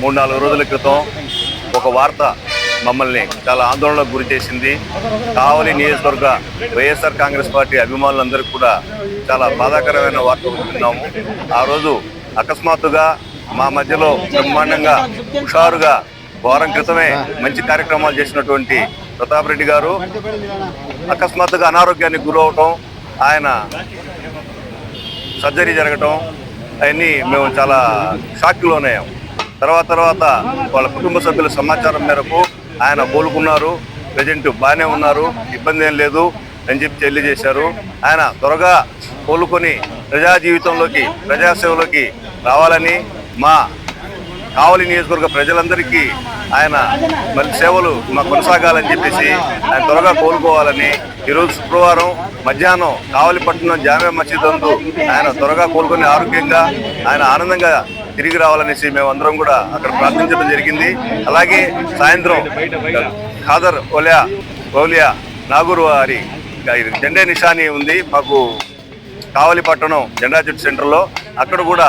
మూడు నాలుగు రోజుల క్రితం ఒక వార్త మమ్మల్ని చాలా ఆందోళనకు గురి చేసింది. కావలి నియోజకవర్గ వైఎస్ఆర్ కాంగ్రెస్ పార్టీ అభిమానులందరికీ కూడా చాలా బాధాకరమైన వార్త విన్నాము. ఆ రోజు అకస్మాత్తుగా మా మధ్యలో బ్రహ్మాండంగా హుషారుగా వారం క్రితమే మంచి కార్యక్రమాలు చేసినటువంటి ప్రతాప్ రెడ్డి గారు అకస్మాత్తుగా అనారోగ్యానికి గురవటం ఆయన సర్జరీ జరగటం అవన్నీ మేము చాలా షాక్లోనే తర్వాత తర్వాత వాళ్ళ కుటుంబ సభ్యుల సమాచారం మేరకు ఆయన కోలుకున్నారు ప్రజెంట్ బాగానే ఉన్నారు ఇబ్బంది ఏం లేదు అని చెప్పి తెలియజేశారు. ఆయన త్వరగా కోలుకొని ప్రజా జీవితంలోకి ప్రజాసేవలోకి రావాలని మా కావలి నియోజకవర్గ ప్రజలందరికీ ఆయన మళ్ళీ సేవలు మా కొనసాగాలని చెప్పేసి ఆయన త్వరగా కోలుకోవాలని ఈరోజు శుక్రవారం మధ్యాహ్నం కావలిపట్నం జామియా మసీద్ నందు ఆయన త్వరగా కోలుకొని ఆరోగ్యంగా ఆయన ఆనందంగా తిరిగి రావాలనేసి మేమందరం కూడా అక్కడ ప్రార్థించడం జరిగింది. అలాగే సాయంత్రం ఖాదర్ ఓలియా ఓలియా నాగూరు వారి జెండా నిషాని ఉంది. మాకు కావలి పట్టణం జెండా చెట్టు సెంటర్లో అక్కడ కూడా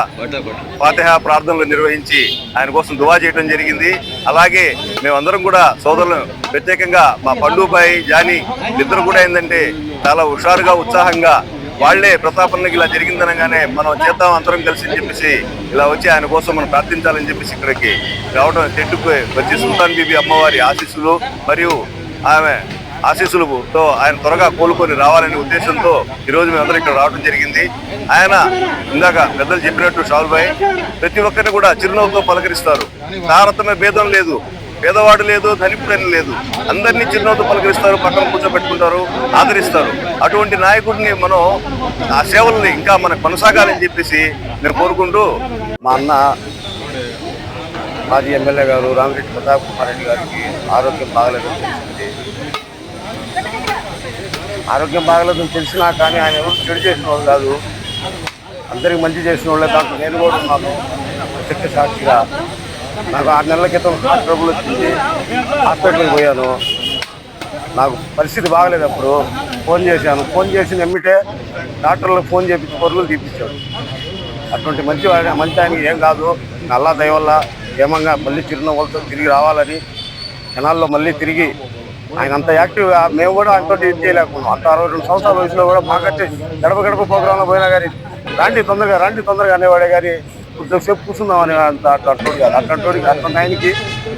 ఫాతిహా ప్రార్థనలు నిర్వహించి ఆయన కోసం దువా చేయడం జరిగింది. అలాగే మేమందరం కూడా సోదరులు ప్రత్యేకంగా మా పండుబాయి జానీ ఇద్దరు కూడా ఏంటంటే చాలా హుషారుగా ఉత్సాహంగా వాళ్ళే ప్రతాపనకి ఇలా జరిగిందనగానే మనం చేద్దాం అందరం కలిసి అని చెప్పేసి ఇలా వచ్చి ఆయన కోసం మనం ప్రార్థించాలని చెప్పేసి ఇక్కడికి రావడం చెట్టుకు వచ్చి సుల్తాన్ బీబీ అమ్మవారి ఆశీస్సులు మరియు ఆమె ఆశీస్సులతో ఆయన త్వరగా కోలుకొని రావాలనే ఉద్దేశంతో ఈరోజు మేమందరం ఇక్కడ రావడం జరిగింది. ఆయన ఇందాక పెద్దలు చెప్పినట్టు షాల్ భాయ్ ప్రతి ఒక్కరిని కూడా చిరునవ్వుతో పలకరిస్తారు. తారతమ్య భేదం లేదు. పేదవాడు లేదు ధనికుడని లేదు. అందరినీ చిరునవ్వుతో పలకరిస్తారు పక్కన కూర్చోబెట్టుకుంటారు ఆదరిస్తారు. అటువంటి నాయకుడిని మనం ఆ సేవల్ని ఇంకా మనకు కొనసాగాలని చెప్పేసి నేను కోరుకుంటూ మా అన్న మాజీ ఎమ్మెల్యే గారు రామిరెడ్డి ప్రతాప్ కుమార్ రెడ్డి గారికి ఆరోగ్యం బాగలేదని తెలిసింది. ఆరోగ్యం బాగలేదని తెలిసినా కానీ ఆయన ఎవరు చెడు చేసిన వాళ్ళు కాదు. అందరికి మంచి చేసిన వాళ్ళే దాంట్లో నేను కూడా ఉన్నాను. ప్రత్యక్ష సాక్షిగా నాకు ఆరు నెలల క్రితం హార్ట్ ట్రబుల్ వచ్చింది. హాస్పిటల్కి పోయాను. నాకు పరిస్థితి బాగలేదు అప్పుడు. ఫోన్ చేశాను. ఫోన్ చేసి నమ్మితే డాక్టర్లకు ఫోన్ చేపించి పొరుగులు తీపించాడు అటువంటి మంచి మంచి ఆయనకి ఏం కాదు. నల్లా దయ వల్ల క్షేమంగా మళ్ళీ చిరునవ్వులతో తిరిగి రావాలని జనాల్లో మళ్ళీ తిరిగి ఆయన అంత యాక్టివ్గా మేము కూడా ఆయనతో ఇది చేయలేకున్నాం అంత అరవై రెండు సంవత్సరాల వయసులో కూడా మాకంటే గడప గడప ప్రోగ్రాంలో పోయినా కానీ రాండి తొందరగా రాండి తొందరగా అనేవాడే కానీ కొద్దిసేపు కూర్చుందాం అని అంత అట్లాంటి కాదు. అట్లాంటి అట్లాంటి ఆయనకి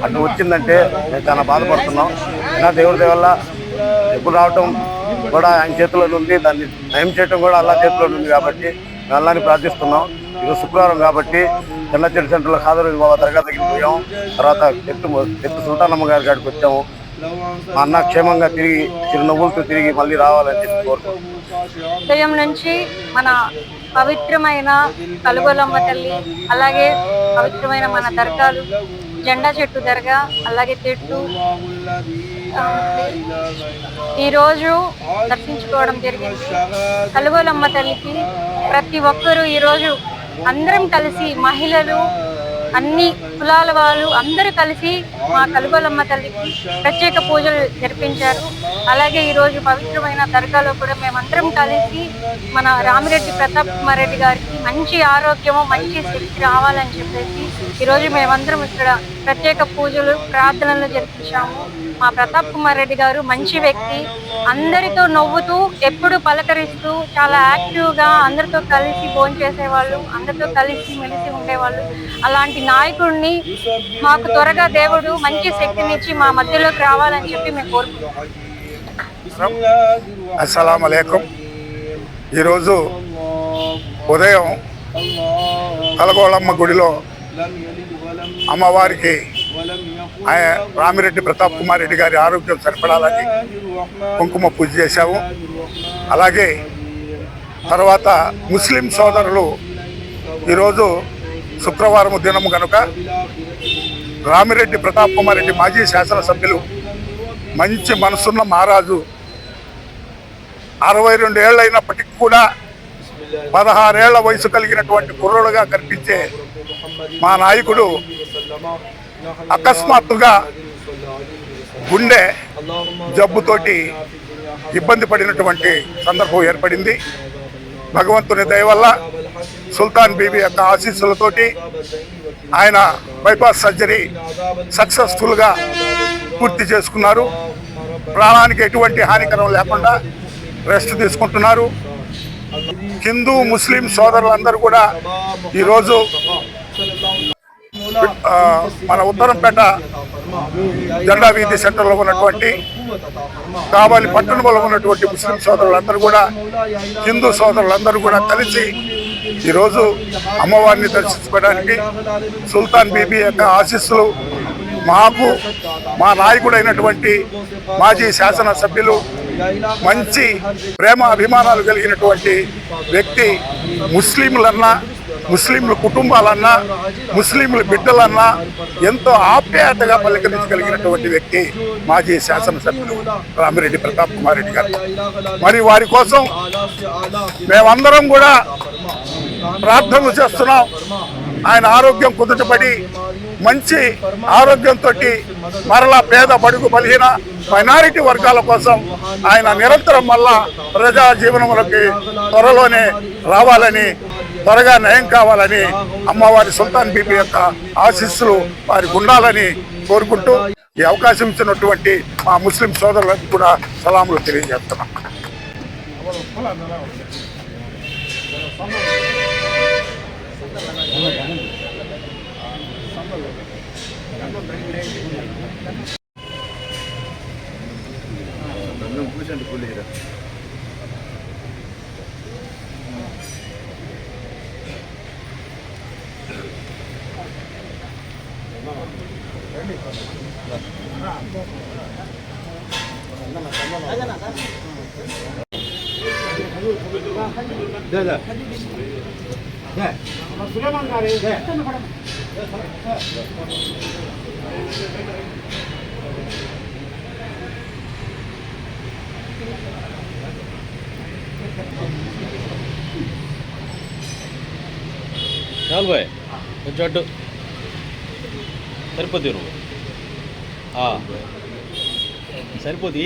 అట్లా వచ్చిందంటే మేము చాలా బాధపడుతున్నాం. అయినా దేవుడి దేవల్ల ఎప్పుడు రావటం కూడా ఆయన చేతిలో ఉంది. దాన్ని నయం చేయటం కూడా అల్లా చేతిలో ఉంది కాబట్టి మేము అల్లాని ప్రార్థిస్తున్నాం. ఈరోజు శుక్రవారం కాబట్టి చిన్న సెంటర్లో హాజరు బాబా తరగతికి పోయాం. తర్వాత ఎత్తు ఎత్తు సుల్తానమ్మ గారి కాడికి వచ్చాము. మా అన్న క్షేమంగా తిరిగి చిరునవ్వులతో తిరిగి మళ్ళీ రావాలని చెప్పి కోరుకుంటున్నాం. ఉదయం నుంచి మన పవిత్రమైన కలుగొలమ్మ తల్లి అలాగే పవిత్రమైన మన దర్గాలు జెండా చెట్టు దర్గా అలాగే చెట్టు ఈరోజు దర్శించుకోవడం జరిగింది. కలుగోలమ్మ తల్లికి ప్రతి ఒక్కరూ ఈరోజు అందరం కలిసి మహిళలు అన్ని కులాల వాళ్ళు అందరూ కలిసి మా కలుగోలమ్మ తల్లికి ప్రత్యేక పూజలు జరిపించారు. అలాగే ఈరోజు పవిత్రమైన దర్గాలో కూడా మేమందరం కలిసి మన రామిరెడ్డి ప్రతాప్ కుమార్ రెడ్డి గారికి మంచి ఆరోగ్యము మంచి శక్తి రావాలని చెప్పేసి ఈరోజు మేమందరం ఇక్కడ ప్రత్యేక పూజలు ప్రార్థనలు జరిపించాము. మా ప్రతాప్ కుమార్ రెడ్డి గారు మంచి వ్యక్తి. అందరితో నవ్వుతూ ఎప్పుడు పలకరిస్తూ చాలా యాక్టివ్గా అందరితో కలిసి భోజనం చేసేవాళ్ళు అందరితో కలిసి మెలిసి ఉండేవాళ్ళు. అలాంటి నాయకుడిని మాకు త్వరగా దేవుడు మంచి శక్తినిచ్చి మా మధ్యలోకి రావాలని చెప్పి మేము కోరుకుంటున్నాం. అస్సలం అలైకుం. ఈరోజు ఉదయం కలగోళమ్మ గుడిలో అమ్మవారికి ఆయన రామిరెడ్డి ప్రతాప్ కుమార్ రెడ్డి గారి ఆరోగ్యం సరిపడాలని కుంకుమ పూజ చేశాము. అలాగే తర్వాత ముస్లిం సోదరులు ఈరోజు శుక్రవారం దినము కనుక రామిరెడ్డి ప్రతాప్ కుమార్ రెడ్డి మాజీ శాసనసభ్యులు మంచి మనసున్న మహారాజు. అరవై రెండు ఏళ్ళు అయినప్పటికీ కూడా పదహారేళ్ళ వయసు కలిగినటువంటి కుర్రోడుగా కనిపించే మా నాయకుడు అకస్మాత్తుగా గుండె జబ్బుతోటి ఇబ్బంది పడినటువంటి సందర్భం ఏర్పడింది. భగవంతుని దయ వల్ల సుల్తాన్ బీబీ యొక్క ఆశీస్సులతోటి ఆయన బైపాస్ సర్జరీ సక్సెస్ఫుల్గా పూర్తి చేసుకున్నారు. ప్రాణానికి ఎటువంటి హానికరం లేకుండా రెస్ట్ తీసుకుంటున్నారు. హిందూ ముస్లిం సోదరులందరూ కూడా ఈరోజు మన ఉత్తరంపేట జెండా వీధి సెంటర్లో ఉన్నటువంటి కావాలి పట్టణంలో ఉన్నటువంటి ముస్లిం సోదరులందరూ కూడా హిందూ సోదరులందరూ కూడా కలిసి ఈరోజు అమ్మవారిని దర్శించుకోవడానికి సుల్తాన్ బీబీ యొక్క ఆశీస్సులు మాకు మా నాయకుడైనటువంటి మాజీ శాసనసభ్యులు మంచి ప్రేమ అభిమానాలు కలిగినటువంటి వ్యక్తి ముస్లింలన్నా ముస్లింల కుటుంబాలన్నా ముస్లింల బిడ్డలన్నా ఎంతో ఆప్యాయతగా పలకరించగలిగినటువంటి వ్యక్తి మాజీ శాసనసభ్యులు రామిరెడ్డి ప్రతాప్ కుమార్ రెడ్డి గారు. మరి వారి కోసం మేమందరం కూడా ప్రార్థనలు చేస్తున్నాం. ఆయన ఆరోగ్యం కుదుటపడి మంచి ఆరోగ్యంతో మరలా పేద బడుగు బలహీన మైనారిటీ వర్గాల కోసం ఆయన నిరంతరం మళ్ళా ప్రజా జీవనంలోకి త్వరలోనే రావాలని త్వరగా నయం కావాలని అమ్మవారి సుల్తాన్ బీబీ యొక్క ఆశీస్సులు వారికి ఉండాలని కోరుకుంటూ ఈ అవకాశం ఇచ్చినటువంటి మా ముస్లిం సోదరులకు కూడా సలాములు తెలియజేస్తున్నాం. பூசண்டு புள்ளிக்கிறேன் Yeah. చాలు బాయ్ కొంచెం అడ్డు సరిపోద్ది నువ్వు ఆ. సరిపోద్ది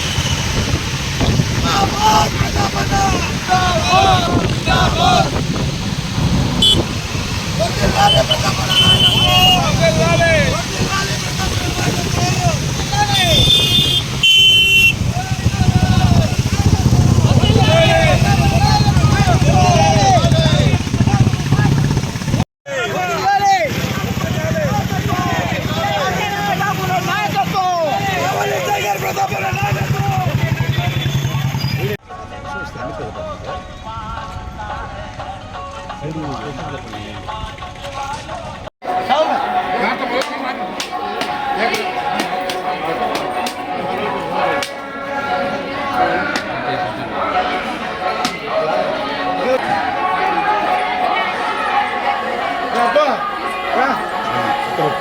¡Dale, dale! ¡Dale, dale!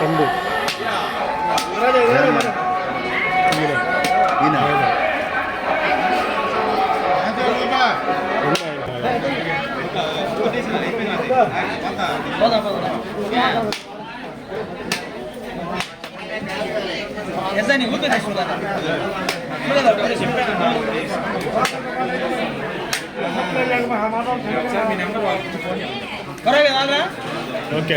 వర్ధిల్లాలి రామిరెడ్డి ప్రతాప్ కుమార్ నాయకత్వం ఓకే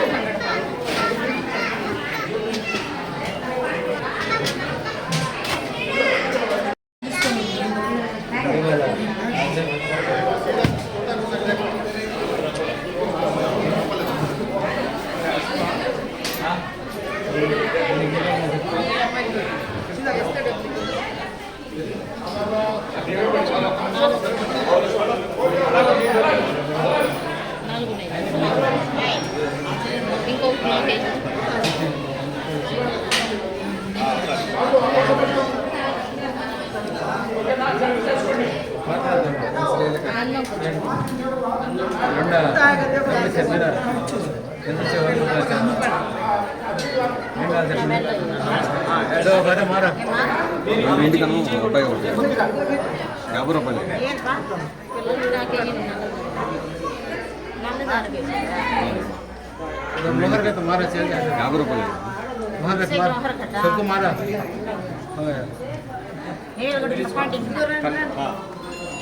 యాభై రూపాయలు యాభై రూపాయలు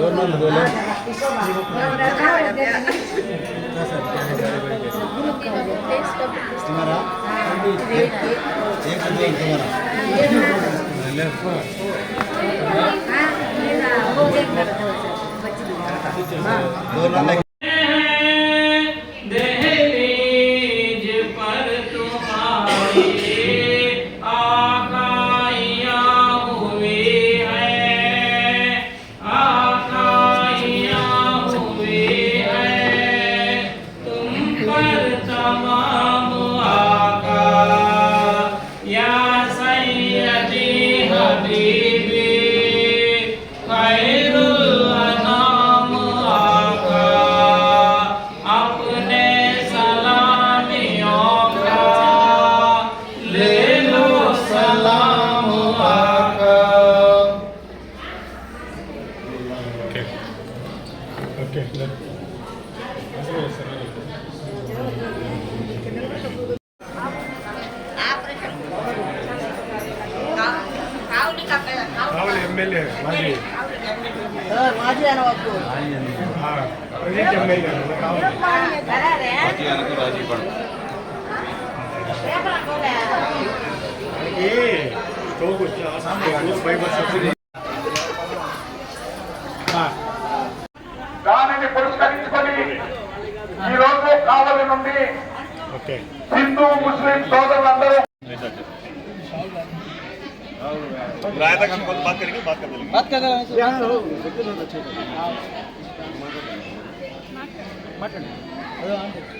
రెండింటికి दहलीज దానిని పురస్కరించుకొని ఈ రోజు కావలి నుండి ఓకే హిందూ ముస్లిం సోదరులందరూ रायता खाने को बात करेंगे बात कर देंगे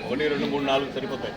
ఒకటి రెండు మూడు నాలుగు సరిపోతాయి.